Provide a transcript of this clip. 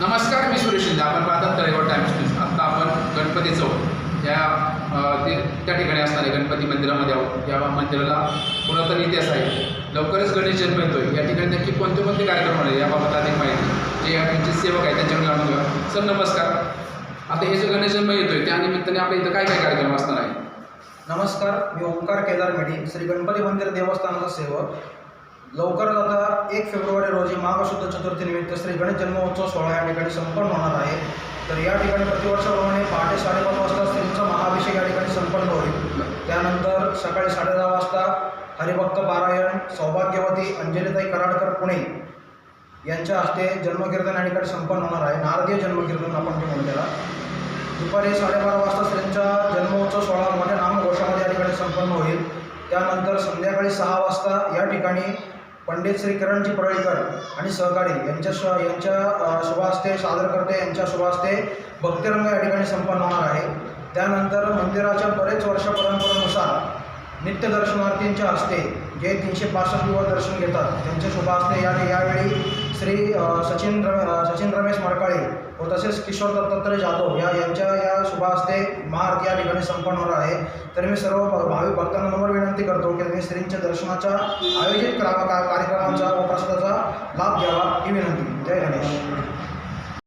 नमस्कार मी सुरेश शिंदे. आपण पाहतात तळेगाव टाइम्स न्यूज आत्ता आपण गणपती चौक या ते त्या ठिकाणी असणारे गणपती मंदिरामध्ये आहोत. या मंदिराला पुरातन इतिहास आहे. लवकरच गणेश जन्म येतोय. या ठिकाणी नक्की कोणते कोणते कार्यक्रम होणार आहे याबाबत अधिक माहिती. जे या ठिकाणचे सेवक आहेत त्यांच्याकडे जाणून घ्या सर नमस्कार. आता हे जो गणेश जन्म येतोय त्या निमित्ताने आपल्या इथं काय काय कार्यक्रम असणार आहे? नमस्कार. मी ओंकार केदार मेढी श्री गणपती मंदिर देवस्थानाचा सेवक. लवकरच आता एक फेब्रुवारी रोजी माघ चतुर्थीनिमित्त श्री गणेश जन्मोत्सव सोहळा या ठिकाणी संपन्न होणार आहे. तर या ठिकाणी प्रतिवर्षाप्रमाणे पहाटे साडेपाच वाजता श्रींचा महाभिषेक या ठिकाणी संपन्न होईल. त्यानंतर सकाळी साडेदहा वाजता हरिभक्त पारायण सौभाग्यवती अंजलीताई कराडकर पुणे यांच्या हस्ते जन्मकीर्तन या ठिकाणी संपन्न होणार आहे. नारदीय जन्मकीर्तन आपण जे म्हणलेला दुपारी साडेबारा वाजता श्रींचा जन्मोत्सव सोहळा मोठ्या नामघोषामध्ये या ठिकाणी संपन्न होईल. त्यानंतर संध्याकाळी सहा वाजता या ठिकाणी पंडित श्री किरणजी परळीकर आणि सहकारी यांच्या श यांच्या अ, सादरकर्ते यांच्या शुभहस्ते भक्तिरंग या ठिकाणी संपन्न होणार आहे. त्यानंतर मंदिराच्या बरेच वर्ष परंपरेनुसार नित्य दर्शनार्थींच्या हस्ते जे तीनशे पासष्ट दिवस दर्शन घेतात त्यांच्या शुभहस्ते या यावेळी श्री सचिन रमे सचिन रमेश मडकाळे व तसेच किशोर दत्तात्रय जाधव या यांच्या या शुभहस्ते महाआरती या ठिकाणी संपन्न होणार आहे. तर मी सर्व भावी भाविक भक्तांना नम्र श्रींच्या दर्शनाच्या आयोजित करा कार्यक्रमांचा व प्रसादाचा लाभ घ्यावा ही विनंती. जय गणेश.